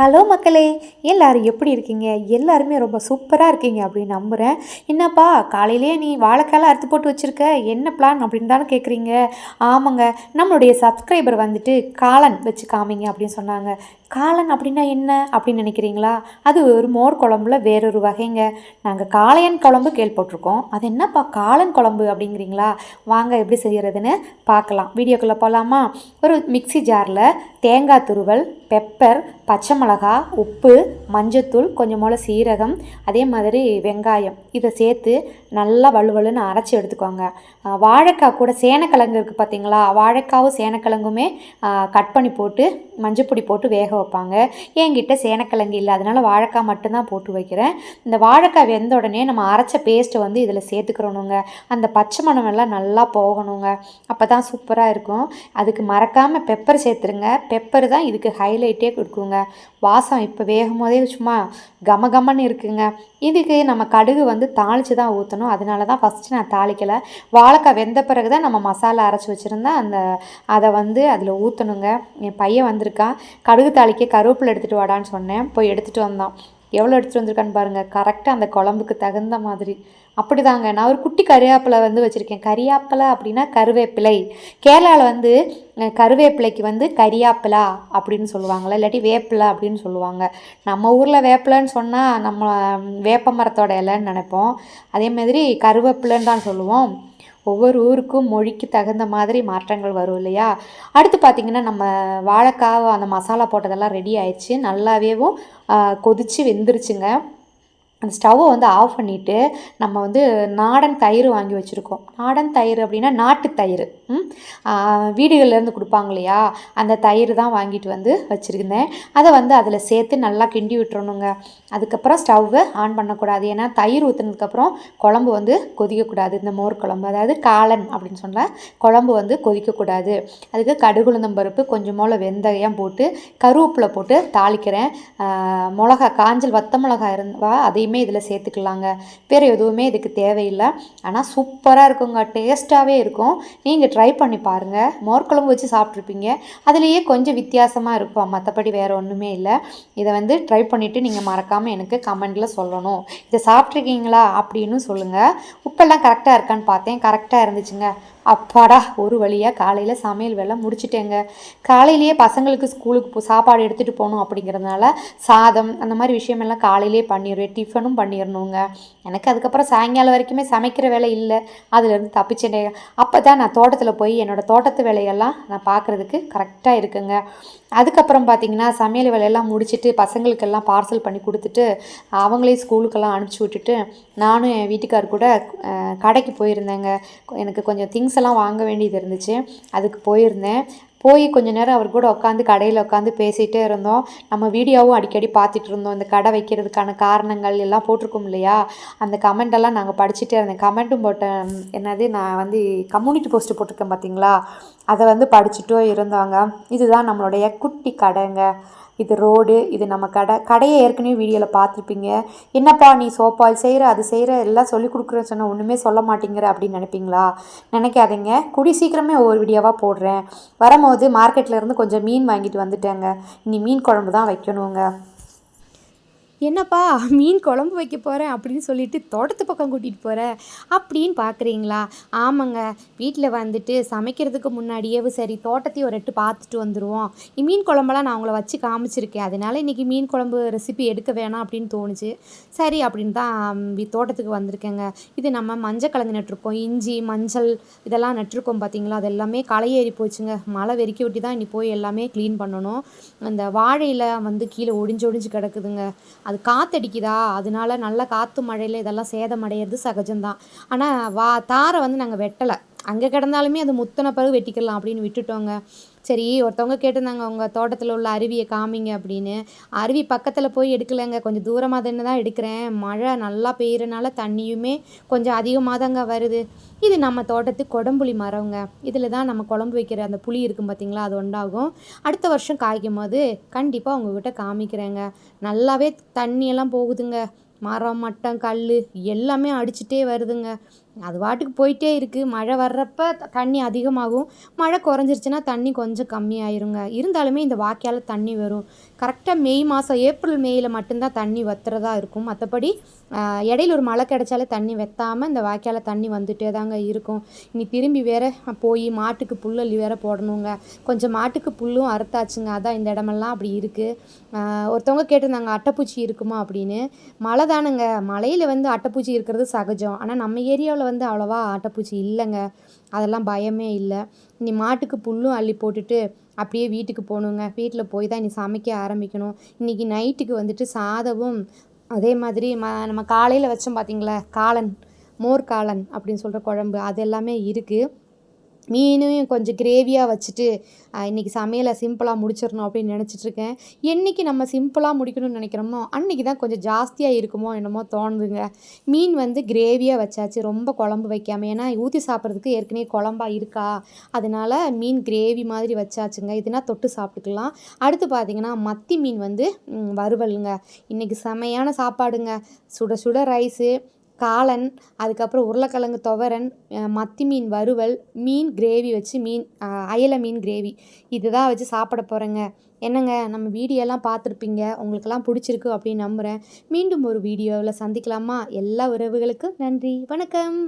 Hello மக்களே எல்லாரும் எப்படி இருக்கீங்க? எல்லாருமே ரொம்ப சூப்பராக இருக்கீங்க அப்படின்னு நம்புகிறேன் என்னப்பா காலையிலேயே நீ வாழைக்கால அறுத்து போட்டு வச்சுருக்க? என்ன பிளான் அப்படின்னு தானே கேட்குறீங்க ஆமாங்க நம்மளுடைய சப்ஸ்கிரைபர் வந்துட்டு காலன் வச்சு காமிங்க அப்படின்னு சொன்னாங்க. காளான் அப்படின்னா என்ன அப்படின்னு நினைக்கிறீங்களா? அது ஒரு மோர் குழம்புல வேறொரு வகைங்க. நாங்கள் காளையன் குழம்பு கேள்விப்பட்டிருக்கோம் அது என்னப்பா காளான் குழம்பு அப்படிங்கிறீங்களா? வாங்க எப்படி செய்கிறதுன்னு பார்க்கலாம். வீடியோக்குள்ளே போகலாமா ஒரு மிக்ஸி ஜாரில் தேங்காய் துருவல் பெப்பர் பச்சை மிளகா உப்பு மஞ்சத்தூள் கொஞ்சம் சீரகம் அதே மாதிரி வெங்காயம். இதை சேர்த்து நல்லா வலுவலுன்னு அரைச்சி எடுத்துக்கோங்க. வாழைக்காய் கூட சேனக்கிழங்கு இருக்குது பார்த்தீங்களா வாழைக்காவும் சேனக்கிழங்குமே கட் பண்ணி போட்டு மஞ்சப்பொடி போட்டு வேக வைப்பாங்க. என்கிட்ட சேனக்கிழங்கு இல்லை. அதனால் வாழைக்காய் மட்டும்தான் போட்டு வைக்கிறேன். இந்த வாழைக்காய் வெந்த உடனே நம்ம அரைச்ச பேஸ்ட்டை வந்து இதில் சேர்த்துக்கிறணுங்க. அந்த பச்சை மணம் எல்லாம் நல்லா போகணுங்க. அப்போ தான் சூப்பராக இருக்கும். அதுக்கு மறக்காமல் பெப்பர் சேர்த்துருங்க. பெப்பர் தான் இதுக்கு ஹைலைட்டே கொடுக்குங்க. வாசம் இப்போ வேகும் போதே சும்மா கம கமன்னு இருக்குங்க. இதுக்கு நம்ம கடுகு வந்து தாளித்து தான் ஊற்றணும் அதனால தான் ஃபஸ்ட்டு நான் தாளிக்கலை. வாழைக்காய் வெந்த பிறகு தான் நம்ம மசாலா அரைச்சி வச்சுருந்தா அந்த அதை வந்து அதில் ஊற்றணுங்க என் பையன் இருக்கா கடுகு தாளிக்க கருவேப்பிலை எடுத்துகிட்டு வாடான்னு சொன்னேன். போய் எடுத்துகிட்டு வந்தான். எவ்வளோ எடுத்துகிட்டு வந்திருக்கான்னு பாருங்கள் கரெக்டாக அந்த குழம்புக்கு தகுந்த மாதிரி. அப்படி தாங்க நான் ஒரு குட்டி கறியாப்பிலை வந்து வச்சுருக்கேன். கறியாப்பிலை அப்படின்னா கருவேப்பிலை. கேரளாவில் வந்து கருவேப்பிலைக்கு வந்து கரியாப்பிலா அப்படின்னு சொல்லுவாங்களே இல்லாட்டி வேப்பிலை அப்படின்னு சொல்லுவாங்க. நம்ம ஊரில் வேப்பிலைன்னு சொன்னால் நம்ம வேப்ப மரத்தோட இலைன்னு நினைப்போம். அதே மாதிரி கருவேப்பிலைன்னு தான் சொல்லுவோம். ஒவ்வொரு ஊருக்கும் மொழிக்கு தகுந்த மாதிரி மாற்றங்கள் வரும் இல்லையா? அடுத்து பார்த்திங்கன்னா நம்ம வாழைக்காய் அந்த மசாலா போட்டதெல்லாம் ரெடி ஆயிடுச்சு. நல்லாவேவும் கொதித்து வெந்துருச்சுங்க. அந்த ஸ்டவ்வை வந்து ஆஃப் பண்ணிவிட்டு நம்ம வந்து நாடன் தயிர் வாங்கி வச்சுருக்கோம். நாடன் தயிர் அப்படின்னா நாட்டு தயிர். வீடுகள்லேருந்து கொடுப்பாங்க இல்லையா? அந்த தயிர் தான் வாங்கிட்டு வந்து வச்சுருந்தேன். அதை வந்து அதில் சேர்த்து நல்லா கிண்டி விட்டுறணுங்க. அதுக்கப்புறம் ஸ்டவ்வை ஆன் பண்ணக்கூடாது. ஏன்னா தயிர் ஊற்றுனதுக்கப்புறம் குழம்பு வந்து கொதிக்கக்கூடாது. இந்த மோர் குழம்பு அதாவது காளன் அப்படின்னு சொன்னால் குழம்பு வந்து கொதிக்கக்கூடாது. அதுக்கு கடுகுளுந்தம் பருப்பு கொஞ்சம் வெந்தயம் போட்டு கருவேப்பிலை போட்டு தாளிக்கிறேன். மிளகா காஞ்சல் வத்த மிளகா இருந்தா அதையும் இதில் சேர்த்துக்கலாங்க. வேறு எதுவுமே இதுக்கு தேவையில்லை. ஆனால் சூப்பராக இருக்குங்க. டேஸ்ட்டாகவே இருக்கும். நீங்கள் ட்ரை பண்ணி பாருங்கள் மோர் குழம்பு வச்சு சாப்பிட்ருப்பீங்க அதுலேயே கொஞ்சம் வித்தியாசமாக இருக்கும். மற்றபடி வேறு ஒன்றுமே இல்லை. இதை வந்து ட்ரை பண்ணிவிட்டு நீங்கள் மறக்காமல் எனக்கு கமெண்டில் சொல்லணும். இதை சாப்பிட்ருக்கீங்களா அப்படின்னு சொல்லுங்கள் உப்பெல்லாம் கரெக்டாக இருக்கான்னு பார்த்தேன். கரெக்டாக இருந்துச்சுங்க. அப்பாடா ஒரு வழியாக காலையில் சமையல் வேலை முடிச்சிட்டேங்க. காலையிலேயே பசங்களுக்கு ஸ்கூலுக்கு போ- சாப்பாடு எடுத்துகிட்டு போகணும் அப்படிங்கிறதுனால சாதம் அந்த மாதிரி விஷயமெல்லாம் காலையிலே பண்ணிடுவேன். டிஃபனும் பண்ணிடணுங்க. எனக்கு அதுக்கப்புறம் சாயங்காலம் வரைக்குமே சமைக்கிற வேலை இல்லை. அதுலேருந்து தப்பிச்சேன். அப்போ தான் நான் தோட்டத்தில் போய் என்னோடய தோட்டத்து வேலையெல்லாம் நான் பார்க்குறதுக்கு கரெக்டாக இருக்குங்க. அதுக்கப்புறம் பார்த்தீங்கன்னா சமையல் வேலையெல்லாம் முடிச்சுட்டு பசங்களுக்கெல்லாம் பார்சல் பண்ணி கொடுத்துட்டு அவங்களே ஸ்கூலுக்கெல்லாம் அனுப்பிச்சி விட்டுட்டு நானும் என் வீட்டுக்கார் கூட கடைக்கு போயிருந்தேங்க. எனக்கு கொஞ்சம் திங்ஸ் எல்லாம் வாங்க வேண்டியது இருந்துச்சு. அதுக்கு போயிருந்தேன். போய் கொஞ்ச நேரம் அவர் கூட உட்காந்து கடையில் உட்காந்து பேசிகிட்டே இருந்தோம். நம்ம வீடியோவும் அடிக்கடி பார்த்துட்டு இருந்தோம். இந்த கடை வைக்கிறதுக்கான காரணங்கள் எல்லாம் போட்டிருக்கோம் இல்லையா? அந்த கமெண்டெல்லாம் நாங்கள் படிச்சுட்டே இருந்தேன். கமெண்ட்டும் போட்டேன் என்னது நான் வந்து கம்யூனிட்டி போஸ்ட்டு போட்டிருக்கேன் பார்த்தீங்களா அதை வந்து படிச்சுட்டும் இருந்தாங்க. இதுதான் நம்மளுடைய குட்டி கடைங்க. இது ரோடு இது நம்ம கடை. கடையை ஏற்கனவே வீடியோவில் பார்த்துருப்பீங்க. என்னப்பா நீ சோப்பால் செய்கிற அது செய்கிற எல்லாம் சொல்லி கொடுக்குறேன்னு சொன்னால் ஒன்றுமே சொல்ல மாட்டேங்கிற அப்படின்னு நினைப்பீங்களா? நினைக்காதீங்க. குடி சீக்கிரமே ஒவ்வொரு வீடியோவாக போடுறேன். வரும்போது மார்க்கெட்டில் இருந்து கொஞ்சம் மீன் வாங்கிட்டு வந்துட்டேங்க. இனி மீன் குழம்பு தான் வைக்கணுங்க. என்னப்பா மீன் குழம்பு வைக்க போகிறேன் அப்படின்னு சொல்லிட்டு தோட்டத்து பக்கம் கூட்டிகிட்டு போகிறேன் அப்படின்னு பார்க்குறீங்களா ஆமாங்க. வீட்டில் வந்துட்டு சமைக்கிறதுக்கு முன்னாடியே சரி தோட்டத்தையும் ஒரு எட்டு பார்த்துட்டு வந்துடுவோம் மீன் குழம்பெல்லாம் நான் உங்களை வச்சு காமிச்சிருக்கேன். அதனால இன்றைக்கி மீன் குழம்பு ரெசிபி எடுக்க வேணாம் அப்படின்னு தோணுச்சு. சரி அப்படின்னு தான் தோட்டத்துக்கு வந்திருக்கேங்க. இது நம்ம மஞ்சள் கலந்து நட்டிருக்கோம். இஞ்சி மஞ்சள் இதெல்லாம் நட்டிருக்கோம் பார்த்தீங்களா அது எல்லாமே களையேறி போச்சுங்க. மழை வெறிக்க விட்டு தான் இனி போய் எல்லாமே க்ளீன் பண்ணணும். அந்த வாழையில் வந்து கீழே ஒடிஞ்சு ஒடிஞ்சு கிடக்குதுங்க. அது காத்தடிக்குதா? அதனால நல்ல காற்று மழையில் இதெல்லாம் சேதமடைகிறது சகஜம்தான். ஆனால் வா தாரை வந்து நாங்கள் வெட்டலை. அங்கே கிடந்தாலுமே அது முத்தின பிறகு வெட்டிக்கலாம் அப்படின்னு விட்டுட்டோங்க. சரி ஒருத்தவங்க கேட்டிருந்தாங்க உங்கள் தோட்டத்தில் உள்ள அருவியை காமிங்க அப்படின்னு. அருவி பக்கத்தில் போய் எடுக்கலைங்க. கொஞ்சம் தூரமாக தானே தான் எடுக்கிறேன். மழை நல்லா பெய்யறனால தண்ணியுமே கொஞ்சம் அதிகமாக தாங்க வருது. இது நம்ம தோட்டத்து கொடம்புளி மரங்க இதில் தான் நம்ம குழம்பு வைக்கிற அந்த புளி இருக்கும் பார்த்தீங்களா அது உண்டாகும். அடுத்த வருஷம் காய்க்கும் போது கண்டிப்பாக உங்ககிட்ட காமிக்கிறேங்க. நல்லாவே தண்ணியெல்லாம் போகுதுங்க. மரம் மட்டம் கல் எல்லாமே அடிச்சுட்டே வருதுங்க. அது பாட்டுக்கு போயிட்டே இருக்குது மழை வர்றப்ப தண்ணி அதிகமாகும். மழை குறைஞ்சிருச்சுன்னா தண்ணி கொஞ்சம் கம்மியாயிருங்க. இருந்தாலுமே இந்த வாய்க்கால தண்ணி வரும். கரெக்டாக மே மாதம் ஏப்ரல் மேயில் மட்டும்தான் தண்ணி வத்துறதா இருக்கும். மற்றபடி இடையில ஒரு மழை கிடைச்சாலே தண்ணி வெத்தாமல் இந்த வாய்க்கால தண்ணி வந்துட்டே தாங்க இருக்கும். இனி திரும்பி வேற போய் மாட்டுக்கு புல்லள்ளி வேற போடணுங்க. கொஞ்சம் மாட்டுக்கு புல்லும் அறுத்தாச்சுங்க. அதான் இந்த இடமெல்லாம் அப்படி இருக்குது ஒருத்தவங்க கேட்டிருந்தாங்க அட்டைப்பூச்சி இருக்குமா? அப்படின்னு. மழை தானுங்க மலையில் வந்து அட்டைப்பூச்சி இருக்கிறது சகஜம். ஆனால் நம்ம ஏரியாவில் வந்து அவ்வளோவா ஆட்டைப்பூச்சி இல்லைங்க. அதெல்லாம் பயமே இல்லை. இனி மாட்டுக்கு புல்லும் அள்ளி போட்டுட்டு அப்படியே வீட்டுக்கு போகணுங்க. வீட்டில் போய் தான் இனி சமைக்க ஆரம்பிக்கணும். இன்றைக்கி நைட்டுக்கு வந்துட்டு சாதமும் அதே மாதிரி ம நம்ம காலையில் வச்சோம் பார்த்தீங்களா காளான் மோர் காளான் அப்படின்னு சொல்கிற குழம்பு. அது எல்லாமே இருக்குது மீனையும் கொஞ்சம் கிரேவியாக வச்சுட்டு இன்றைக்கி இன்னைக்கு சமையலை சிம்பிளாக முடிச்சிடணும் அப்படின்னு நினச்சிட்ருக்கேன் என்றைக்கு என்னைக்கு நம்ம சிம்பிளாக முடிக்கணும்னு நினைக்கிறோமோ அன்றைக்கி தான் கொஞ்சம் ஜாஸ்தியாக இருக்குமோ என்னமோ தோணுதுங்க. மீன் வந்து கிரேவியாக வச்சாச்சு ரொம்ப குழம்பு வைக்காமல் ஏன்னா ஊற்றி சாப்பிட்றதுக்கு ஏற்கனவே குழம்பா இருக்கா? அதனால மீன் கிரேவி மாதிரி வச்சாச்சுங்க. இதுனா தொட்டு சாப்பிட்டுக்கலாம். அடுத்து பார்த்தீங்கன்னா மத்தி மீன் வந்து வறுவலுங்க. இன்றைக்கி செமையான சாப்பாடுங்க. சுட சுட ரைஸு காளான் அதுக்கப்புறம் உருளைக்கிழங்கு துவரன் மத்தி மீன் வறுவல் மீன் கிரேவி வச்சு மீன் அயல அயலை மீன் கிரேவி. இதுதான் வச்சு சாப்பிட போகிறேங்க என்னங்க நம்ம வீடியோலாம் பார்த்துருப்பீங்க. உங்களுக்கெல்லாம் பிடிச்சிருக்கு அப்படின்னு நம்புகிறேன் மீண்டும் ஒரு வீடியோவில் சந்திக்கலாமா? எல்லா உறவுகளுக்கும் நன்றி. வணக்கம்.